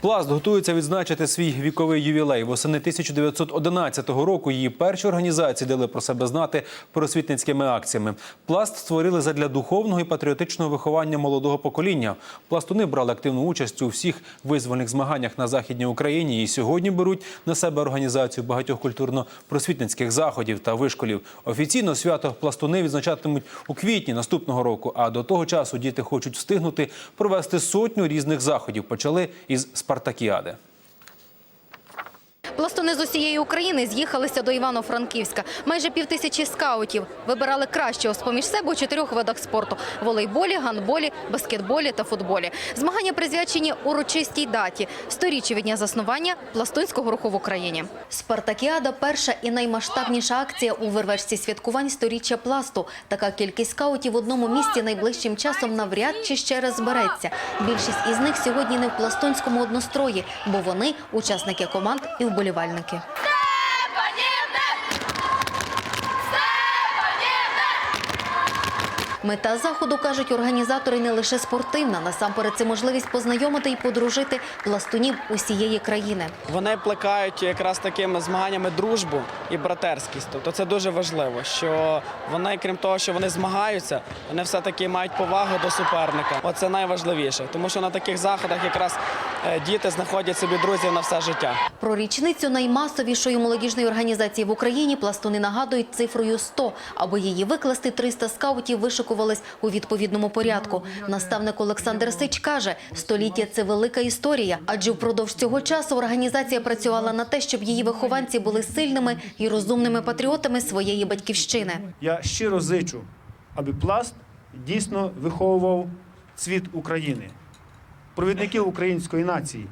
Пласт готується відзначити свій віковий ювілей. Восени 1911 року її перші організації дали про себе знати просвітницькими акціями. Пласт створили задля духовного і патріотичного виховання молодого покоління. Пластуни брали активну участь у всіх визвольних змаганнях на західній Україні і сьогодні беруть на себе організацію багатьох культурно-просвітницьких заходів та вишколів. Офіційно свято пластуни відзначатимуть у квітні наступного року. А до того часу діти хочуть встигнути провести сотню різних заходів. Почали із спартакіади. Пластуни з усієї України з'їхалися до Івано-Франківська. Майже півтисячі скаутів вибирали кращого з-поміж себе у чотирьох видах спорту – волейболі, гандболі, баскетболі та футболі. Змагання присвячені урочистій даті – сторіччю від дня заснування пластунського руху в Україні. Спартакіада – перша і наймасштабніша акція у вервечці святкувань сторіччя пласту. Така кількість скаутів в одному місті найближчим часом навряд чи ще раз збереться. Більшість із них сьогодні не в пластунському однострої, бо вони – учасники команд і вболівальники вболівальники. Мета заходу, кажуть організатори, не лише спортивна. Насамперед це можливість познайомити і подружити пластунів усієї країни. Вони плекають якраз такими змаганнями дружбу і братерськість. Тобто це дуже важливо, що вони, крім того, що вони змагаються, вони все-таки мають повагу до суперника. Оце найважливіше, тому що на таких заходах якраз е, діти знаходять собі друзів на все життя. Про річницю наймасовішої молодіжної організації в Україні пластуни нагадують цифрою 100. Аби її викласти, 300 скаутів вишикувались у відповідному порядку. Наставник Олександр Сич каже, століття – це велика історія, адже впродовж цього часу організація працювала на те, щоб її вихованці були сильними і розумними патріотами своєї батьківщини. Я щиро зичу, аби пласт дійсно виховував цвіт України, провідників української нації,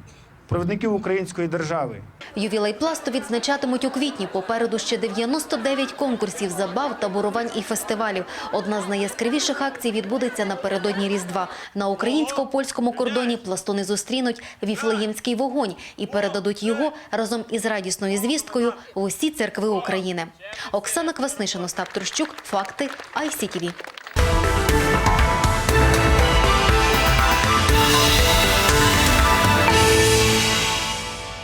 провідників української держави. Ювілей пласту відзначатимуть у квітні. Попереду ще 99 конкурсів, забав, таборувань і фестивалів. Одна з найяскравіших акцій відбудеться напередодні Різдва. На українсько-польському кордоні пластуни зустрінуть віфлеємський вогонь і передадуть його разом із радісною звісткою в усі церкви України. Оксана Кваснишин, Остап Трущук. Факти ICTV.